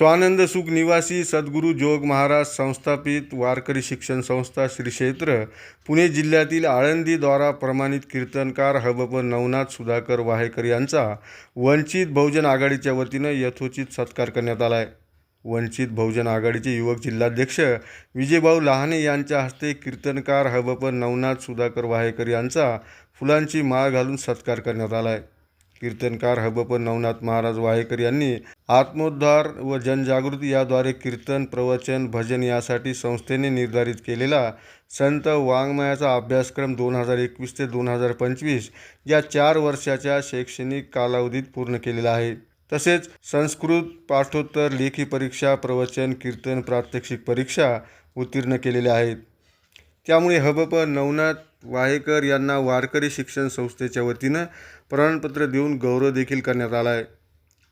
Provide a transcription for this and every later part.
स्वानंद सुख निवासी सद्गुरू जोग महाराज संस्थापित वारकरी शिक्षण संस्था श्री क्षेत्र पुणे जिल्ह्यातील आळंदीद्वारा प्रमाणित कीर्तनकार हबप नवनाथ सुधाकर वाहेकर यांचा वंचित बहुजन आघाडीच्या वतीनं यथोचित सत्कार करण्यात आला आहे वंचित बहुजन आघाडीचे युवक जिल्हाध्यक्ष विजयभाऊ लहाने यांच्या हस्ते कीर्तनकार हबप नवनाथ सुधाकर वाहेकर यांचा फुलांची माळ घालून सत्कार करण्यात आला आहे कीर्तनकार हबप नवनाथ महाराज वाहेकर यांनी आत्मोद्धार व जनजागृती याद्वारे कीर्तन प्रवचन भजन यासाठी संस्थेने निर्धारित केलेला संत वाङ्मयाचा अभ्यासक्रम दोन हजार एकवीस ते दोन हजार पंचवीस या चार वर्षाच्या शैक्षणिक कालावधीत पूर्ण केलेला आहे. तसेच संस्कृत पाठोत्तर लेखी परीक्षा प्रवचन कीर्तन प्रात्यक्षिक परीक्षा उत्तीर्ण केलेल्या आहेत. त्यामुळे हबप नवनाथ वाहेकर यांना वारकरी शिक्षण संस्थेच्या वतीनं प्रमाणपत्र देऊन गौरव देखील करण्यात आला आहे.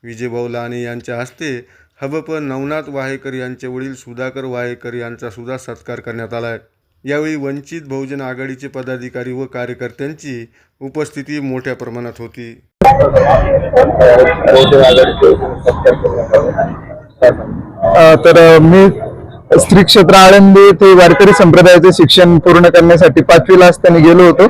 विजयभाऊ लाने यांच्या हस्ते हबप नवनाथ वाहेकर यांचे वडील सुधाकर वाहेकर यांचा सुद्धा सत्कार करण्यात आला आहे. यावेळी वंचित बहुजन आघाडीचे पदाधिकारी व कार्यकर्त्यांची उपस्थिती मोठ्या प्रमाणात होती. तर मी स्त्री क्षेत्र आळंदी ते वारकरी संप्रदायाचे शिक्षण पूर्ण करण्यासाठी पाचवीला असताना गेलो होतो.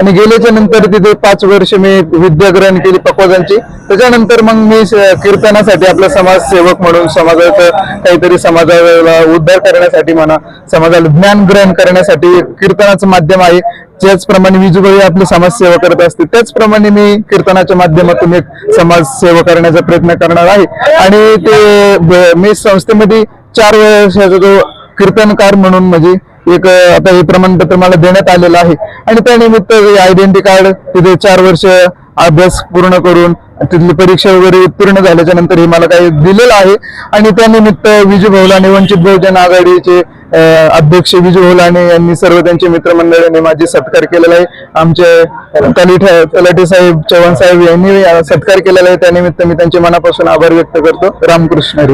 आणि गेल्याच्यानंतर तिथे पाच वर्ष मी विद्या ग्रहण केली पकवाजांची. त्याच्यानंतर मग मी कीर्तनासाठी आपला समाजसेवक म्हणून समाजाचं काहीतरी समाजाला उद्धार करण्यासाठी म्हणा समाजाला ज्ञान ग्रहण करण्यासाठी कीर्तनाचं माध्यम आहे. ज्याचप्रमाणे विजूबाई आपली समाजसेवा करत असते. त्याचप्रमाणे मी कीर्तनाच्या माध्यमातून एक समाजसेवा करण्याचा प्रयत्न करणार आहे. आणि ते मी संस्थेमध्ये चार वर्षाचा जो कीर्तनकार म्हणून म्हणजे एक आता हे प्रमाणपत्र मला देण्यात आलेलं आहे. आणि त्यानिमित्त आयडेंटिटी कार्ड तिथे चार वर्ष अभ्यास पूर्ण करून तिथली परीक्षा वगैरे उत्तीर्ण झाल्याच्यानंतर हे मला काही दिलेलं आहे. आणि त्यानिमित्त विजू आणि वंचित बहुजन आघाडीचे अध्यक्ष विजय होलाने यांनी सर्व त्यांचे मित्रमंडळींनी माझे सत्कार केलेला आहे. आमचे तलाठी तलाठी साहेब चव्हाण साहेब यांनी सत्कार केलेला आहे. त्यानिमित्त मी त्यांचे मनापासून आभार व्यक्त करतो. रामकृष्ण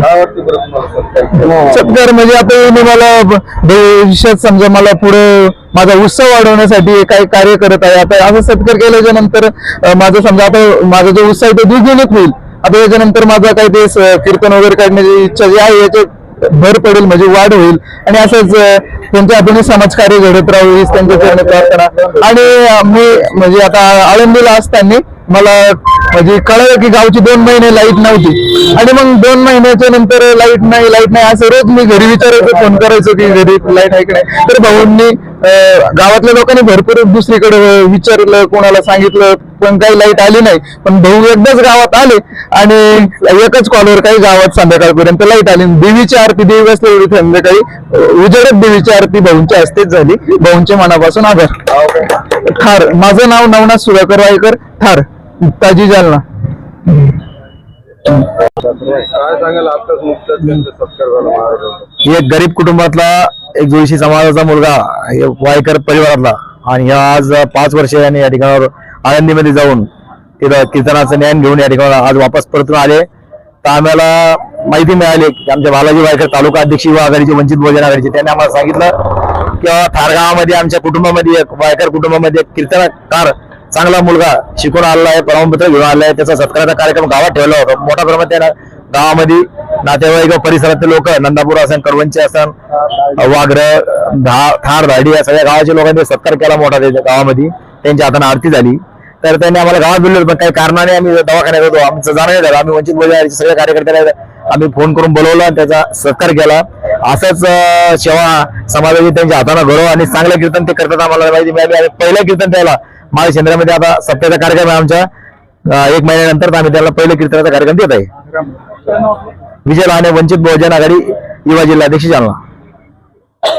सत्कार म्हणजे आता मी मला भविष्यात समजा मला पुढे माझा उत्सव वाढवण्यासाठी काही कार्य करत आहे. आता असं सत्कार केल्याच्यानंतर माझा समजा आता माझा जो उत्साह आहे तो द्विगुणित होईल. आता याच्यानंतर माझा काही ते कीर्तन वगैरे काढण्याची इच्छा जी आहे याच्या भर पडेल म्हणजे वाढ होईल. आणि असंच त्यांचे त्यांच्या हातून समाजकार्य घडत राहू हीच त्यांच्या चरणी प्रार्थना. आणि मी म्हणजे आता आळंदीला असताना मला म्हणजे कळलं की गावची दोन महिने लाइट नव्हती. आणि मग दोन महिन्याच्या नंतर लाइट नाही लाइट नाही असं रोज मी घरी विचारायचो फोन करायचो की घरी लाइट आहे की नाही. तर भाऊंनी गावातल्या लोकांनी भरपूर दुसरीकडे विचारलं कोणाला सांगितलं पण काही लाइट आली नाही. पण भाऊ एकदाच गावात आले आणि एकच कॉलवर काही गावात संध्याकाळपर्यंत लाइट आली. देवीची आरती देवी बसली एवढी संध्याकाळी. उजेडत देवीची आरती भाऊंच्या हस्तेच झाली. भाऊंच्या मनापासून आभार. ठार माझं नाव नवनाथ सुधाकर वायकर. ठार ताजी जालना. एक गरीब कुटुंबातला एक जोशी समाजाचा मुलगा वायकर परिवारातला. आणि ह्या आज पाच वर्ष यांनी या ठिकाणावर आळंदीमध्ये जाऊन तिथं कीर्तनाचं ज्ञान घेऊन या ठिकाणावर आज वापस परतून आले. तर आम्हाला माहिती मिळाली की आमच्या बालाजी वायकर तालुका अध्यक्ष युवा आघाडीचे वंचित बहुजन आघाडीचे त्यांनी आम्हाला सांगितलं की थारगावामध्ये आमच्या कुटुंबामध्ये एक वायकर कुटुंबामध्ये एक कीर्तनकार चांगला मुलगा शिकून आलेला आहे प्रमाणपत्र घेऊन आलेला आहे त्याचा सत्काराचा कार्यक्रम गावात ठेवला होता. मोठ्या प्रमाणात त्या गावामध्ये नातेवाईक व परिसरातील लोक नंदापूर असन करवंची असन वाघर थार धाडी या सगळ्या गावाच्या लोकांनी सत्कार केला मोठा त्याच्या गावामध्ये. त्यांच्या हाताने आरती झाली. तर त्यांनी आम्हाला गावात बोललो पण काही कारणाने आम्ही दवाखान्यात होतो. आमचं जाणं नाही झालं. आम्ही वंचित बोलले सगळ्या कार्यकर्त्याला आम्ही फोन करून बोलवलं आणि त्याचा सत्कार केला. असंच सेवा समाजाची त्यांच्या हाताने घडव आणि चांगलं कीर्तन ते करतात आम्हाला माहिती मिळाली. आणि पहिलं कीर्तन त्याला माळ शेंद्रामध्ये आता सप्त्याचा कार्यक्रम आहे आमच्या. एक महिन्यानंतर आम्ही त्याला पहिलं कीर्तनाचा कार्यक्रम देत आहे. विजय लहाने वंचित बहुजन आघाडी युवा जिल्हाध्यक्ष जालना.